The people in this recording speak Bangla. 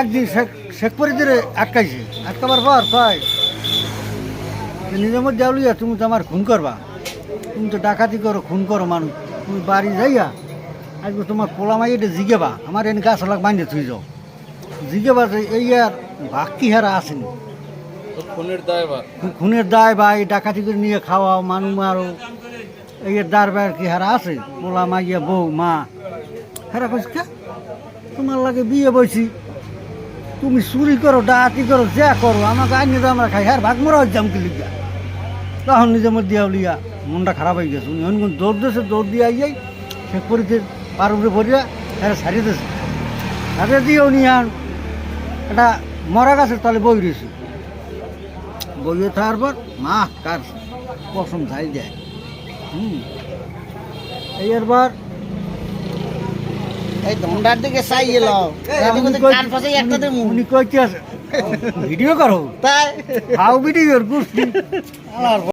একদিন শেখ শেখ পরিদিরে আটকাইছে আটকাবার পর কয় যে নিজামত জাউলিয়া তুমি তো আমার খুন করবা। তুমি তো ডাকাতি করো খুন করো মানুষ। তুমি বাড়ি যাইয়া আজকে তোমার পোলা মাইটা জিগেবা। আমার এনে গাছ লাগ বাঁধে থুই যাও। জিগেবা যে এই আর ভাগ কি হারা আসেনি খুনের দায় বা খুনের দায় বা এই ডাকাতি করে নিয়ে খাওয়াও মানুষ মারো। এই দার বার কি হারা আছে? পোলা মাইয়া বউ মা। হারা কইস কে? তোমার লাগে বিয়ে বইছি। তুমি চুরি করো, ডাকাতি করো, যা করো, আমাকে আইনি তো আমরা খাই। হ্যাঁ ভাগ মরা যাম কি তখন নিজে মধ্যে দিয়া লিয়া মনটা খারাপ হয়ে গেছে। উনি অন্য দৌড় দিয়েছে, দৌড় দিয়ে আইয়াই সে করিতে পার উপরে পড়িয়া হ্যাঁ সারিয়ে দিয়েছে। সারিয়ে দিয়ে উনি আর একটা মরা গাছের তলে বই রয়েছে। বইয়ে থাকার পর, মা, কার পশম ঝাই দেয়। হুম। এই এরবার এই দন্ডার দিকে চাই গেল কই- কান ফাঁসে একটা দেবো উনি কি আছে? ভিডিও করো। তাই? হাউ ভিডিওর গুষ্টি